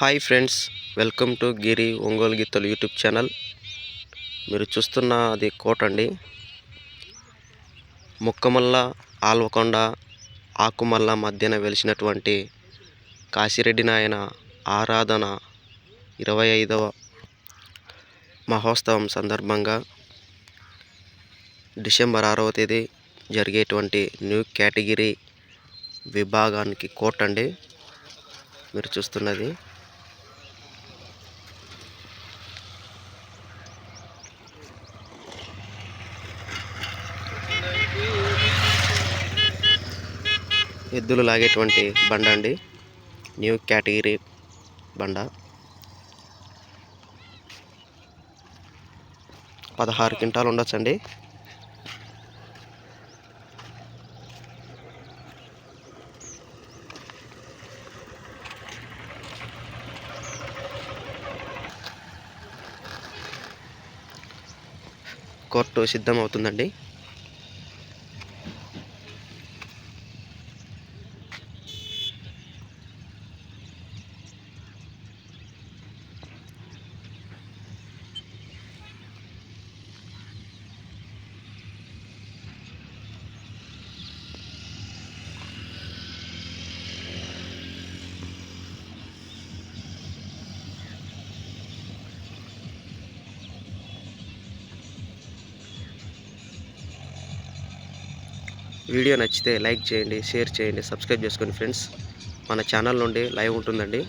Hi friends welcome to Giri Ongole గీతలు YouTube channel. మీరు చూస్తున్న అది కోట అండి. ముక్కమల్ల ఆల్వకొండ ఆకుమల్ల మధ్యన వెలిసినటువంటి కాశిరెడ్డి నాయన ఆరాధన ఇరవై ఐదవ మహోత్సవం సందర్భంగా డిసెంబర్ ఆరవ తేదీ జరిగేటువంటి న్యూ కేటగిరీ విభాగానికి కోట అండి. మీరు చూస్తున్నది. ఎద్దులు లాగేటువంటి బండ అండి. న్యూ కేటగిరీ బండ. పదహారు క్వింటాలు ఉండొచ్చండి. కోర్టు సిద్ధం అవుతుందండి వీడియో నచ్చితే లైక్ చేయండి షేర్ చేయండి సబ్స్క్రైబ్ చేసుకోండి ఫ్రెండ్స్. మన ఛానల్ నుండి లైవ్ ఉంటుందండి.